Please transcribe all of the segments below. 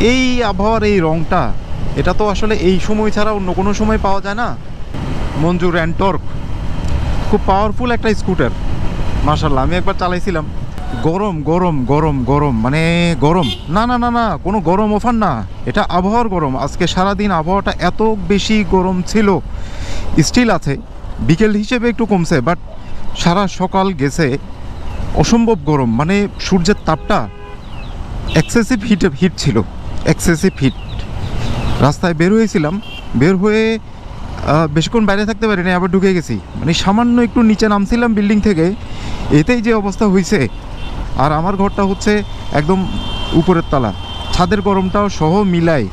এই আবহাওয়ার এই রংটা, এটা তো আসলে এই সময় ছাড়া অন্য কোনো সময় পাওয়া যায় না। মঞ্জু র্যান্টর্ক খুব পাওয়ারফুল একটা স্কুটার মার্শাল্লাহ আমি একবার চালাইছিলাম। গরম গরম গরম গরম মানে গরম। না না না না, কোনো গরম অফার না। এটা আবহাওয়ার গরম। আজকে সারাদিন আবহাওয়াটা এত বেশি গরম ছিল। স্টিল আছে। বিকেল হিসেবে একটু কমছে বাট সারা সকাল গেছে। অসম্ভব গরম মানে সূর্যের তাপটা এক্সেসিভ হিট হিট ছিল। এক্সেসিভ হিট রাস্তায় বের হয়েছিলাম, বের হয়ে বেশিক্ষণ বাইরে থাকতে পারিনি, আবার ঢুকে গেছি। মানে সামান্য একটু নিচে নামছিলাম বিল্ডিং থেকে, এতেই যে অবস্থা হয়েছে। আর আমার ঘরটা হচ্ছে একদম উপরের তলা। ছাদের গরমটাও সহ মিলাই।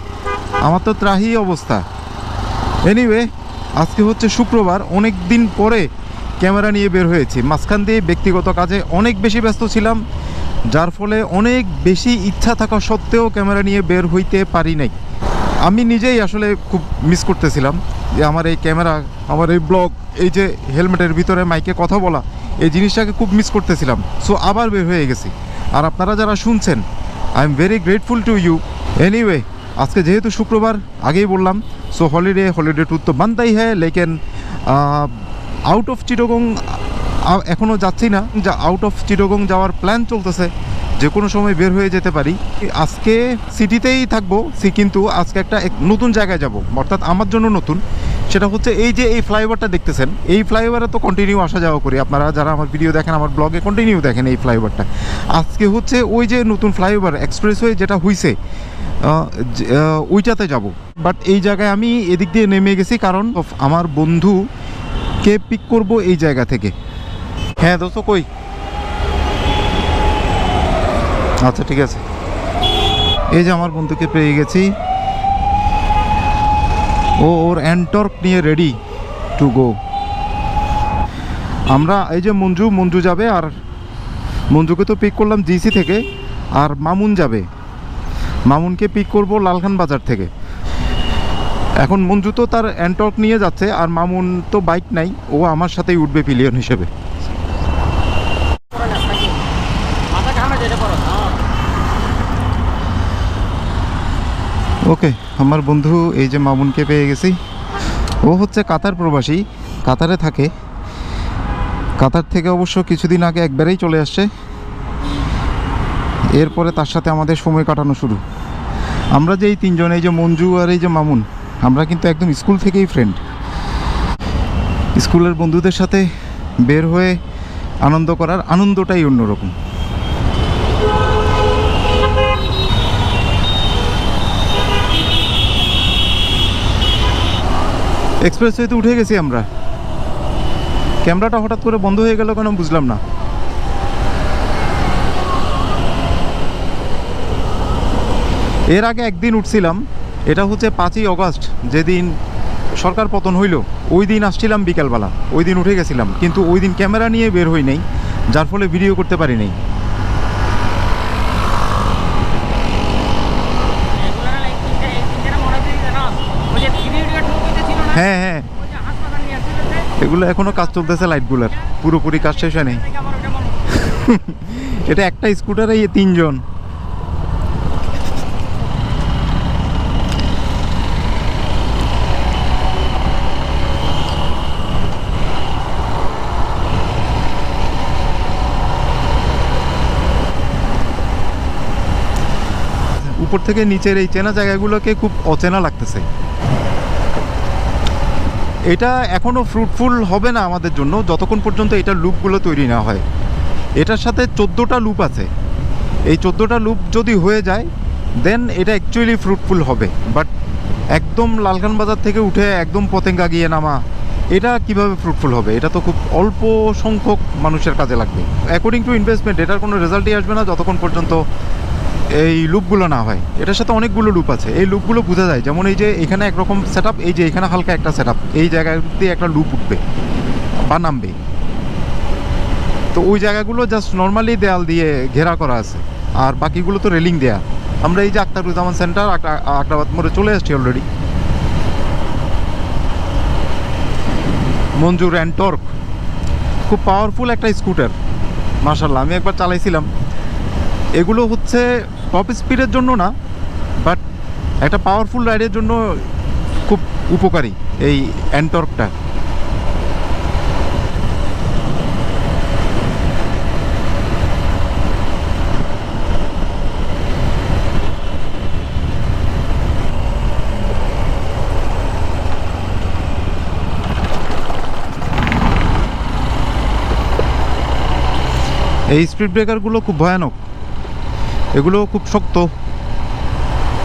আমার তো ত্রাহি অবস্থা। এনিওয়ে আজকে হচ্ছে শুক্রবার অনেক দিন পরে ক্যামেরা নিয়ে বের হয়েছি। মাঝখান দিয়ে ব্যক্তিগত কাজে অনেক বেশি ব্যস্ত ছিলাম। যার ফলে অনেক বেশি ইচ্ছা থাকা সত্ত্বেও ক্যামেরা নিয়ে বের হইতে পারি নাই। আমি নিজেই আসলে খুব মিস করতেছিলাম যে আমার এই ক্যামেরা, আমার এই ব্লগ এই যে হেলমেটের ভিতরে মাইকে কথা বলা, এই জিনিসটাকে খুব মিস করতেছিলাম। সো আবার বের হয়ে গেছি। আর আপনারা যারা শুনছেন I am very grateful to you anyway আজকে যেহেতু শুক্রবার, আগেই বললাম সো হলিডে হলিডে ট্যুর তো বানতাই হ্যাঁ লেকেন আউট অফ চিটগং এখনও যাচ্ছি না, যা আউট অফ চিটগং যাওয়ার প্ল্যান চলতেছে। যে কোনো সময় বের হয়ে যেতে পারি। আজকে সিটিতেই থাকব, সি কিন্তু আজকে একটা এক নতুন জায়গায় যাব, অর্থাৎ আমার জন্য নতুন। সেটা হচ্ছে এই যে এই ফ্লাইওভারটা দেখতেছেন, এই ফ্লাইওভারে তো কন্টিনিউ আসা যাওয়া করি। আপনারা যারা আমার ভিডিও দেখেন, আমার ব্লগে কন্টিনিউ দেখেন এই ফ্লাইওভারটা। আজকে হচ্ছে ওই যে নতুন ফ্লাইওভার এক্সপ্রেসওয়ে যেটা হইছে ওইটাতে যাব। বাট এই জায়গায় আমি এদিক দিয়ে নেমে গেছি কারণ আমার বন্ধু কে পিক করব এই জায়গা থেকে। হ্যাঁ দোস্ত, কই? আচ্ছা ঠিক আছে। এই যে আমার বন্ধুকে পেয়ে গেছি। ও ওর অ্যান্টর্ক নিয়ে রেডি টু গো আমরা এই যে মঞ্জু মঞ্জু যাবে আর মঞ্জুকে তো পিক করলাম জিসি থেকে, আর মামুন যাবে। মামুনকে পিক করব লালখান বাজার থেকে। এখন মঞ্জু তো তার অ্যান্টর্ক নিয়ে যাচ্ছে, আর মামুন তো বাইক নাই, ও আমার সাথেই উঠবে পিলিয়ন হিসেবে মাথা ঘামে যেটা করো হ্যাঁ ওকে, আমার বন্ধু এই যে মামুনকে পেয়ে গেছি। ও হচ্ছে কাতার প্রবাসী, কাতারে থাকে। কাতার থেকে অবশ্য কিছুদিন আগে একবারেই চলে আসছে। এরপরে তার সাথে আমাদের সময় কাটানো শুরু। আমরা যে এই তিনজন, এই যে মঞ্জু আর এই যে মামুন, আমরা কিন্তু একদম স্কুল থেকেই ফ্রেন্ড স্কুলের বন্ধুদের সাথে বের হয়ে আনন্দ করার আনন্দটাই অন্যরকম। এক্সপ্রেসওয়েতে উঠে গেছি আমরা। ক্যামেরাটা হঠাৎ করে বন্ধ হয়ে গেল কেন বুঝলাম না। এর আগে একদিন উঠছিলাম, এটা হচ্ছে পাঁচই অগস্ট, যেদিন সরকার পতন হইল, ওই দিন আসছিলাম বিকালবেলা, ওই দিন উঠে গেছিলাম, কিন্তু ওই দিন ক্যামেরা নিয়ে বের হই নাই, যার ফলে ভিডিও করতে পারি নাই এগুলো না এই তিনটে এই তিনটে মনে দিয়ে জানো ওই যে থ্রি ইডিয়ট মুভিতে ছিল না হ্যাঁ হ্যাঁ ওই যে হাসপাতাল নিয়ে আসছিল যে এগুলো এখনও কাজ চলতেছে লাইটগুলোর পুরোপুরি কাজ শেষ হয় মনে এটা একটা স্কুটারে এই তিনজন। উপর থেকে নিচের এই চেনা জায়গাগুলোকে খুব অচেনা লাগতেছে। এটা এখনও ফ্রুটফুল হবে না আমাদের জন্য, যতক্ষণ পর্যন্ত এটা লুপগুলো তৈরি না হয়। এটার সাথে চোদ্দোটা লুপ আছে। এই চোদ্দোটা লুপ যদি হয়ে যায় দেন এটা অ্যাকচুয়ালি ফ্রুটফুল হবে। বাট একদম লালখান বাজার থেকে উঠে একদম পতেঙ্গা গিয়ে নামা, এটা কীভাবে ফ্রুটফুল হবে? এটা তো খুব অল্প সংখ্যক মানুষের কাজে লাগবে। অ্যাকর্ডিং টু ইনভেস্টমেন্ট এটার কোনো রেজাল্টই আসবে না, যতক্ষণ পর্যন্ত এই লুপগুলো না হয়। এটার সাথে অনেকগুলো লুপ আছে। এই লুপগুলো বোঝা যায়। যেমন এই যে এখানে একরকম সেট এই যে এখানে হালকা একটা সেট এই জায়গাতে একটা লুপ উঠবে বা নামবে। তো ওই জায়গাগুলো জাস্ট নর্মালি দেয়াল দিয়ে ঘেরা করা আছে। আর বাকিগুলো তো রেলিং দেয়া। আমরা এই যে আক্তারুজ্জামান সেন্টার আক্রাবাদ মোড়ে চলে আসছি অলরেডি মঞ্জুর অ্যান্টর্ক খুব পাওয়ারফুল একটা স্কুটার মার্শাল্লাহ আমি একবার চালাইছিলাম। এগুলো হচ্ছে টপ স্পিডের জন্য না বাট একটা পাওয়ারফুল রাইডের জন্য খুব উপকারী এই অ্যান্টর্কটা এই স্পিড ব্রেকারগুলো খুব ভয়ানক। এগুলো খুব শক্ত।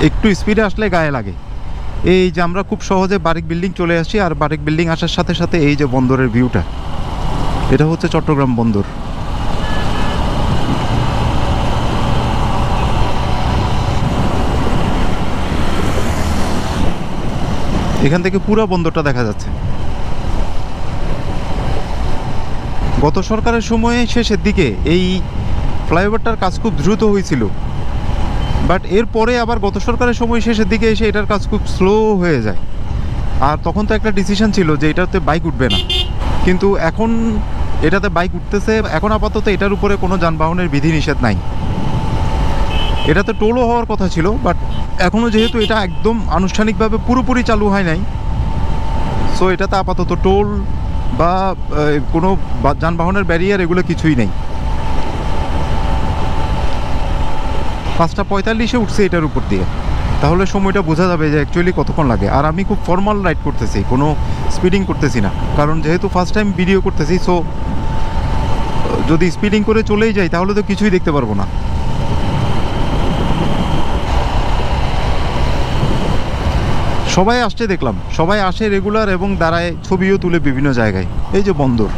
একটু স্পিডে আসলে গায়ে লাগে। এই যে আমরা খুব সহজে বারিক বিল্ডিং চলে আসি আর বারিক বিল্ডিং আসার সাথে সাথে এই যে বন্দরের ভিউটা এটা হচ্ছে চট্টগ্রাম বন্দর। এখান থেকে পুরো বন্দরটা দেখা যাচ্ছে। গত সরকারের সময়ে শেষের দিকে এই ফ্লাইওভারটার কাজ খুব দ্রুত হয়েছিল। বাট এরপরে আবার গত সরকারের সময় শেষের দিকে এসে এটার কাজ খুব স্লো হয়ে যায়। আর তখন তো একটা ডিসিশন ছিল যে এটাতে বাইক উঠবে না। কিন্তু এখন এটাতে বাইক উঠতেছে, এখন আপাতত এটার উপরে কোনো যানবাহনের বিধিনিষেধ নাই। এটাতে টোলও হওয়ার কথা ছিল বাট এখনও যেহেতু এটা একদম আনুষ্ঠানিকভাবে পুরোপুরি চালু হয় নাই সো এটাতে আপাতত টোল বা কোনো যানবাহনের ব্যারিয়ার এগুলো কিছুই নেই। পাঁচটা পঁয়তাল্লিশে উঠছে এটার উপর দিয়ে। তাহলে সময়টা বোঝা যাবে যে অ্যাকচুয়ালি কতক্ষণ লাগে। আর আমি খুব ফর্মাল রাইড করতেছি, কোনো স্পিডিং করতেছি না। কারণ যেহেতু ফার্স্ট টাইম ভিডিও করতেছি সো যদি স্পিডিং করে চলেই যাই, তাহলে তো কিছুই দেখতে পারব না। সবাই আসছে দেখলাম। সবাই আসে রেগুলার এবং দাঁড়ায় ছবিও তুলে বিভিন্ন জায়গায়। এই যে বন্দর।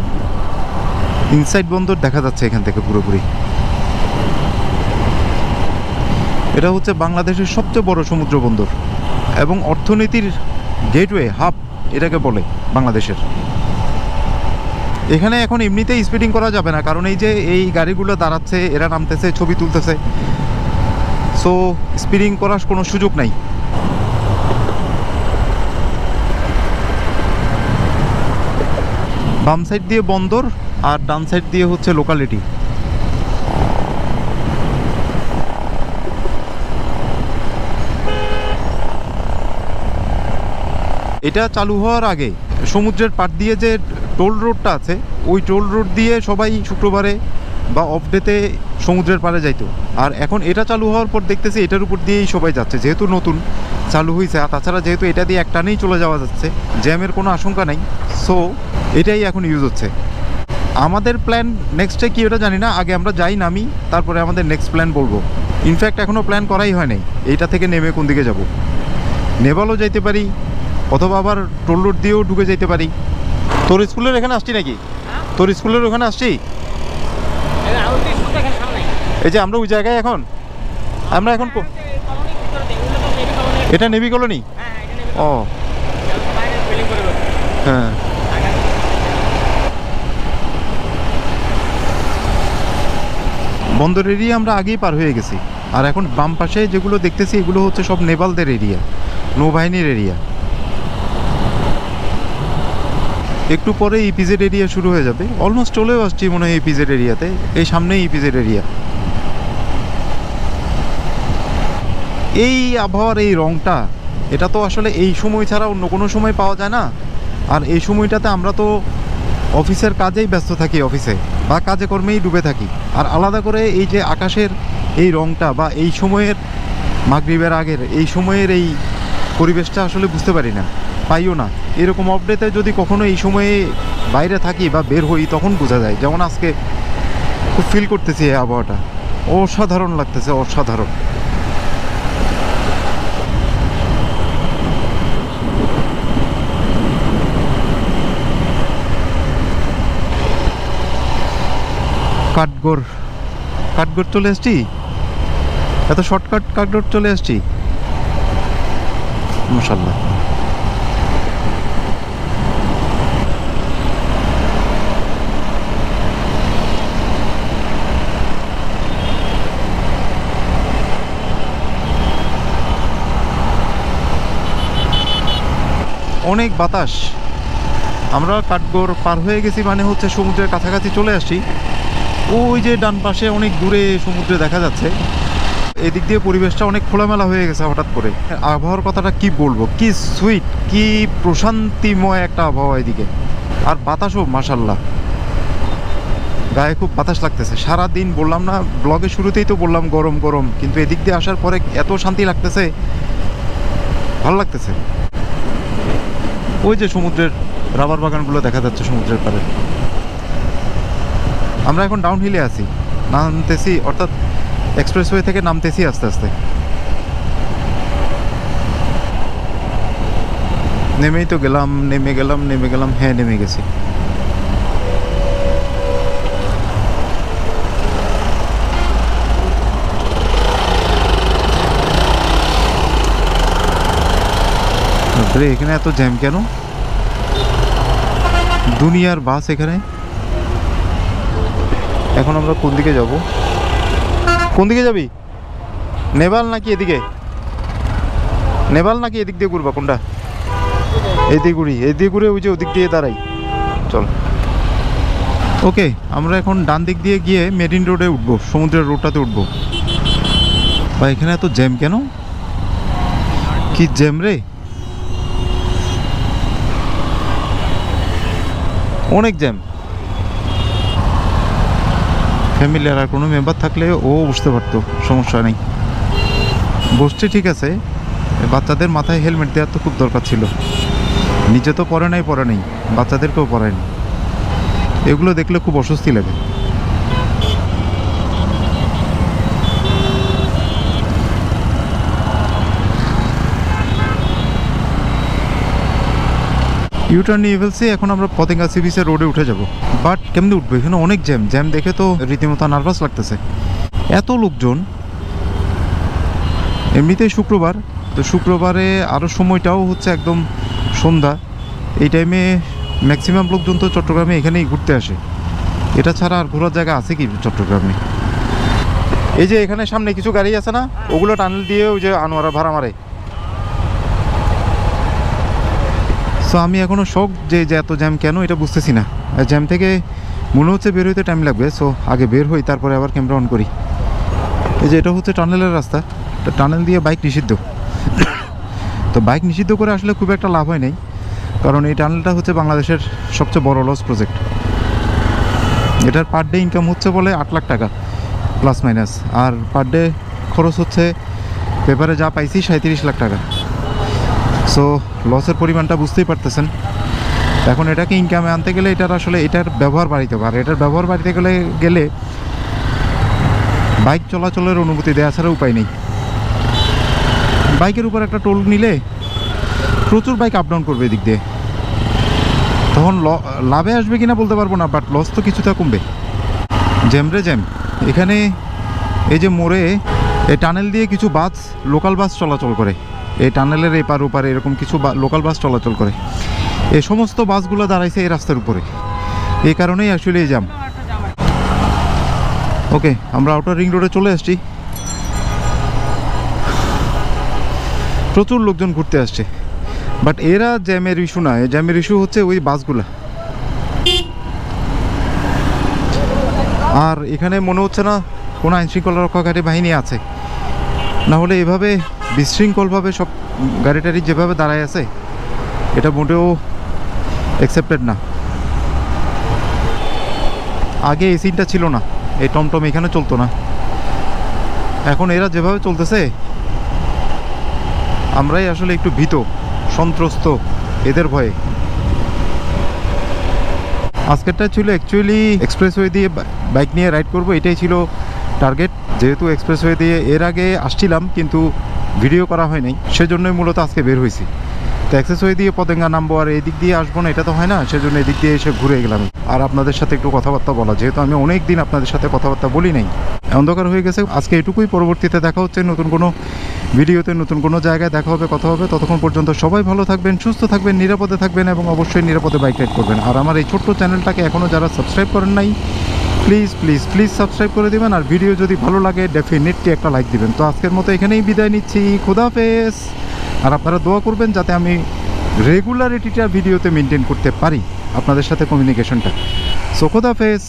ইনসাইড বন্দর দেখা যাচ্ছে এখান থেকে পুরোপুরি। এটা হচ্ছে বাংলাদেশের সবচেয়ে বড় সমুদ্র বন্দর এবং অর্থনীতির গেটওয়ে হাব এটাকে বলে বাংলাদেশের। এখানে এখন এমনিতেই স্পিডিং করা যাবে না, কারণ এই যে এই গাড়িগুলো দাঁড়াচ্ছে, এরা নামতেছে, ছবি তুলতেছে সো স্পিডিং করার কোনো সুযোগ নাই। বাম সাইড দিয়ে বন্দর আর ডান সাইড দিয়ে হচ্ছে লোকালিটি এটা চালু হওয়ার আগে সমুদ্রের পাড় দিয়ে যে টোল রোডটা আছে, ওই টোল রোড দিয়ে সবাই শুক্রবারে বা অফ ডেতে সমুদ্রের পাড়ে যাইতো। আর এখন এটা চালু হওয়ার পর দেখতেছি এটার উপর দিয়েই সবাই যাচ্ছে, যেহেতু নতুন, চালু হয়েছে আর তাছাড়া যেহেতু এটা দিয়ে একটানেই চলে যাওয়া যাচ্ছে, জ্যামের কোনো আশঙ্কা নেই। সো এটাই এখন ইউজ হচ্ছে। আমাদের প্ল্যান নেক্সটে কি ওটা জানি না, আগে আমরা যাই, নামি, তারপরে আমাদের নেক্সট প্ল্যান বলব। ইনফ্যাক্ট এখনও প্ল্যান করাই হয় নাই। এইটা থেকে নেমে কোন দিকে যাব? নেভালও যাইতে পারি অথবা আবার টোল রোড দিয়েও ঢুকে যেতে পারি। তোর স্কুলের এখানে আসছি নাকি? হ্যাঁ? তোর স্কুলের ওখানে আসছি? এই যে আমরা ওই জায়গায় এখন? আমরা এখন কলোনি কলোনি এটা নেভি কলোনি? হ্যাঁ নেভি ও। হ্যাঁ। বন্দর এরিয়া আমরা আগেই পার হয়ে গেছি। আর এখন বাম পাশে যেগুলো দেখতেছি এগুলো হচ্ছে সব নেপালদের এরিয়া নৌবাহিনীর এরিয়া একটু পরে ইপিজেড এরিয়া শুরু হয়ে যাবে। অলমোস্ট চলেও আসছি মনে হয় ইপিজেড এরিয়াতে এই সামনেই ইপিজেড এরিয়া এই আবহাওয়ার এই রংটা, এটা তো আসলে এই সময় ছাড়া অন্য কোনো সময় পাওয়া যায় না। আর এই সময়টাতে আমরা তো অফিসের কাজেই ব্যস্ত থাকি অফিসে, বা কাজে কর্মেই ডুবে থাকি। আর আলাদা করে এই যে আকাশের এই রংটা, বা এই সময়ের মাগরিবের আগের, এই সময়ের এই পরিবেশটা আসলে বুঝতে পারি না, পাইও না। এরকম আপডেটে যদি কখনো এই সময়ে বাইরে থাকি বা বের হই, তখন বোঝা যায়। যেমন আজকে খুব ফিল করতেছি এই আবহাওয়াটা। অসাধারণ লাগতেছে, অসাধারণ। কাঠগোর কাঠগোর চলে আসছি? এত শর্টকাট কাঠগোর চলে আসছি? মশাল্লাহ অনেক বাতাস। আমরা কাঠগোর পার হয়ে গেছি মানে হচ্ছে সমুদ্রের কাছাকাছি চলে আসি ওই যে ডান পাশে অনেক দূরে সমুদ্রে দেখা যাচ্ছে। এদিক দিয়ে পরিবেশটা অনেক খোলামেলা হয়ে গেছে হঠাৎ করে। আবহাওয়ার কথাটা কি বলব? কি সুইট কি প্রশান্তিময় একটা আবহাওয়া এদিকে। আর বাতাসও মাসাল্লাহ গায়ে খুব বাতাস লাগতেছে। সারা দিন বললাম না ব্লগের শুরুতেই তো বললাম গরম গরম। কিন্তু এদিক দিয়ে আসার পরে এত শান্তি লাগতেছে। ভালো লাগতেছে। ওই যে সমুদ্রের রাবার বাগানগুলো দেখা যাচ্ছে সমুদ্রের পারে আমরা এখন ডাউন হিলে আছি। নামতেছি, অর্থাৎ এক্সপ্রেসওয়ে থেকে নামতেছি আস্তে আস্তে। নেমেই তো গেলাম, নেমে গেলাম নেমে গেলাম হ্যাঁ নেমে গেছি। বাপরে, এখানে এত জ্যাম কেন? দুনিয়ার বাস এখানে। এখন আমরা কোন দিকে যাব? কোন দিকে যাবি? নেপাল নাকি এদিকে? নেপাল নাকি এদিক দিয়ে ঘুরবা কোনটা? এদিকে ঘুরি এদিকে ঘুরে ওই যে ওদিক দিয়ে দাঁড়াই। চল। ওকে আমরা এখন ডান দিক দিয়ে গিয়ে মেরিন রোডে উঠবো সমুদ্রের রোডটাতে উঠবো। বা এখানে এত জ্যাম কেন? কি জ্যাম রে? অনেক জ্যাম। ফ্যামিলির আর কোনো মেম্বার থাকলে ও বুঝতে পারতো, সমস্যা নেই। বসছে ঠিক আছে, বাচ্চাদের মাথায় হেলমেট দেওয়ার তো খুব দরকার ছিল। নিজে তো পরে নাই, পরে নেই, বাচ্চাদেরকেও পরে পরায়নি। এগুলো দেখলে খুব অস্বস্তি লাগে। ইউটার্ন ইভেলসে এখন আমরা পতেঙ্গা সি রোডে উঠে যাব। বাট কেমনি উঠবো? এখানে অনেক জ্যাম জ্যাম দেখে তো রীতিমতো নার্ভাস লাগতেছে। এত লোকজন। এমনিতেই শুক্রবার। তো শুক্রবারে আরও সময়টাও হচ্ছে একদম সন্ধ্যা। এই টাইমে ম্যাক্সিমাম লোকজন তো চট্টগ্রামে এখানেই ঘুরতে আসে। এটা ছাড়া আর ঘোরার জায়গা আছে কি চট্টগ্রামে? এই যে এখানে সামনে কিছু গাড়ি আছে না? ওগুলো টানেল দিয়ে ওই যে আনোয়ারা ভাড়া মারে। সো আমি এখনও শখ যে এত জ্যাম কেন এটা বুঝতেছি না। জ্যাম থেকে মনে হচ্ছে বের হইতে টাইম লাগবে সো আগে বের হই, তারপরে আবার ক্যামেরা অন করি। এই যে, এটা হচ্ছে টানেলের রাস্তা। টানেল দিয়ে বাইক নিষিদ্ধ। তো বাইক নিষিদ্ধ করে আসলে খুব একটা লাভ হয় নাই, কারণ এই টানেলটা হচ্ছে বাংলাদেশের সবচেয়ে বড় লস প্রজেক্ট এটার পার ডে ইনকাম হচ্ছে বলে আট লাখ টাকা প্লাস মাইনাস আর পার ডে খরচ হচ্ছে পেপারে যা পাইছি সাঁত্রিশ লাখ টাকা। সো লসের পরিমাণটা বুঝতেই পারতেছেন। এখন এটাকে ইনকামে আনতে গেলে এটার আসলে এটার ব্যবহার বাড়িতে আর এটার ব্যবহার বাড়িতে গেলে গেলে বাইক চলাচলের অনুমতি দেওয়া ছাড়া উপায় নেই। বাইকের উপর একটা টোল নিলে প্রচুর বাইক আপ ডাউন করবে এদিক দিয়ে। তখন ল- লাভে আসবে কিনা বলতে পারব না বাট লস তো কিছুটা কমবে। জ্যাম রে জ্যাম। এখানে এই যে মোড়ে, এই টানেল দিয়ে কিছু বাস লোকাল বাস চলাচল করে। এই টানেলের এপার ওপারে এরকম কিছু লোকাল বাস চলাচল করে। এই সমস্ত বাসগুলো দাঁড়াইছে এই রাস্তার উপরে। এই কারণেই আসলে এই জ্যাম ওকে আমরা আউটার রিং রোডে চলে আসছি। প্রচুর লোকজন ঘুরতে আসছে। বাট এরা জ্যামের ইস্যু না জ্যামের ইস্যু হচ্ছে ওই বাসগুলা আর এখানে মনে হচ্ছে না কোনো আইনশৃঙ্খলা রক্ষাকারী বাহিনী আছে। না হলে এভাবে বিশৃঙ্খলভাবে সব গাড়ি টাড়ি যেভাবে দাঁড়ায় আছে, এটা মোটেও অ্যাকসেপ্টেড না। আগে এই সিনটা ছিল না, এই টমটম এখানে চলতো না। এখন এরা যেভাবে চলতেছে, আমরাই আসলে একটু ভীত, সন্ত্রস্ত এদের ভয়ে। আজকেরটা ছিল অ্যাকচুয়ালি এক্সপ্রেসওয়ে দিয়ে বাইক নিয়ে রাইড করব, এটাই ছিল টার্গেট যেহেতু এক্সপ্রেসওয়ে দিয়ে এর আগে আসছিলাম, কিন্তু ভিডিও করা হয় নাই, সেজন্যই মূলত আজকে বের হয়েছি। তো এক্সপ্রেসওয়ে দিয়ে পতেঙ্গা নামবো আর এদিক দিয়ে আসব না, এটা তো হয় না, সেজন্য এদিক দিয়ে এসে ঘুরে গেলাম। আর আপনাদের সাথে একটু কথাবার্তা বলা, যেহেতু আমি অনেক দিন আপনাদের সাথে কথাবার্তা বলি নাই। অন্ধকার হয়ে গেছে, আজকে এটুকুই, পরবর্তীতে দেখা হচ্ছে, নতুন কোনো ভিডিওতে নতুন কোনো জায়গায় দেখা হবে, কথা হবে, ততক্ষণ পর্যন্ত সবাই ভালো থাকবেন, সুস্থ থাকবেন, নিরাপদে থাকবেন এবং অবশ্যই নিরাপদে বাইক রাইড করবেন। আর আমার এই ছোট্ট চ্যানেলটাকে এখনও যারা সাবস্ক্রাইব করেন নাই প্লিজ প্লিজ প্লিজ সাবস্ক্রাইব করে দেবেন আর ভিডিও যদি ভালো লাগে ডেফিনেটলি একটা লাইক দিবেন। তো আজকের মতো এখানেই বিদায় নিচ্ছি। খুদাফেজ আর আপনারা দোয়া করবেন যাতে আমি রেগুলারিটিটা ভিডিওতে মেনটেন করতে পারি আপনাদের সাথে কমিউনিকেশনটা সো খুদাফেজ